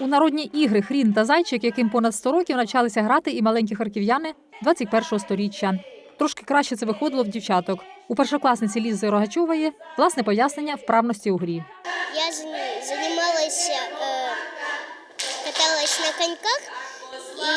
У народні ігри Хрін та Зайчик, яким понад 100 років навчалися грати і маленькі харків'яни 21-го сторіччя. Трошки краще це виходило в дівчаток. У першокласниці Лізи Рогачової власне пояснення вправності у грі. Я зані- занималась, э, каталась на коньках и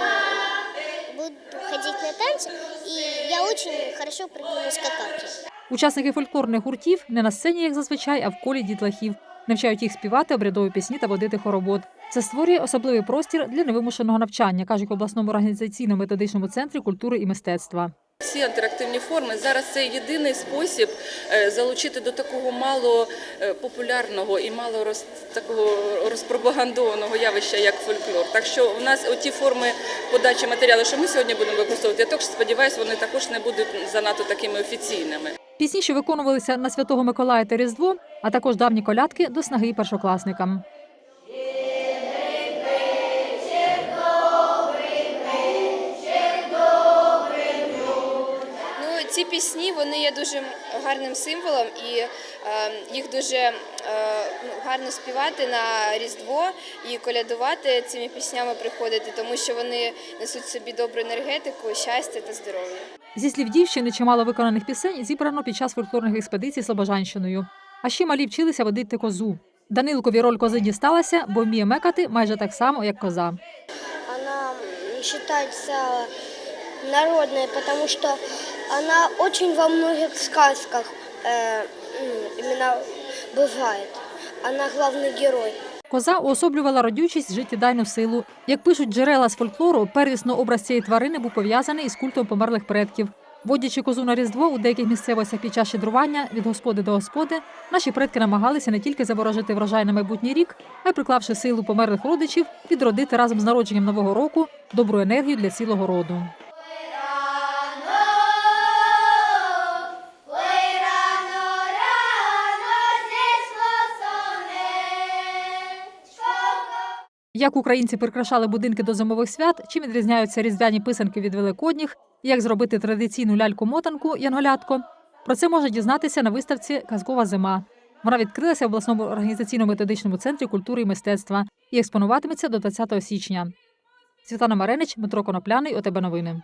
э, буду ходить на танцы. И я очень хорошо прыгаю на скакалке. Учасники фольклорних гуртів не на сцені, як зазвичай, а в колі дітлахів. Навчають їх співати обрядові пісні та водити хоровод. Це створює особливий простір для невимушеного навчання, кажуть в обласному організаційно-методичному центрі культури і мистецтва. Всі інтерактивні форми зараз це єдиний спосіб е, залучити до такого мало е, популярного і мало роз, такого розпропагандованого явища, як фольклор. Так що у нас оті форми подачі матеріалу, що ми сьогодні будемо використовувати, я також сподіваюся, вони також не будуть занадто такими офіційними. Пісні, що виконувалися на Святого Миколая та Різдво, а також давні колядки до снаги першокласникам. Ну, ці пісні вони є дуже гарним символом, і е, їх дуже гарно співати на Різдво і колядувати цими піснями приходити, тому що вони несуть собі добру енергетику, щастя та здоров'я. Зі слів дівчини, чимало виконаних пісень зібрано під час фольклорних експедицій Слобожанщиною. А ще малі вчилися водити козу. Данилкові роль кози дісталася, бо вміє мекати майже так само, як коза. Она м, считается народной, потому что она очень во многих сказках э, м, именно бывает. Она главный герой. Коза уособлювала родючість, життєдайну силу. Як пишуть джерела з фольклору, первісно образ цієї тварини був пов'язаний із культом померлих предків. Водячи козу на різдво у деяких місцевостях під час щедрування від господи до господи, наші предки намагалися не тільки заворожити врожай на майбутній рік, а й приклавши силу померлих родичів, відродити разом з народженням нового року добру енергію для цілого роду. Як українці прикрашали будинки до зимових свят, чим відрізняються різдвяні писанки від великодніх, як зробити традиційну ляльку-мотанку Янголятко. Про це можна дізнатися на виставці Казкова зима. Вона відкрилася в обласному організаційно-методичному центрі культури і мистецтва і експонуватиметься до 20 січня. Світлана Маренич, Дмитро Конопляний, ОТБ Новини.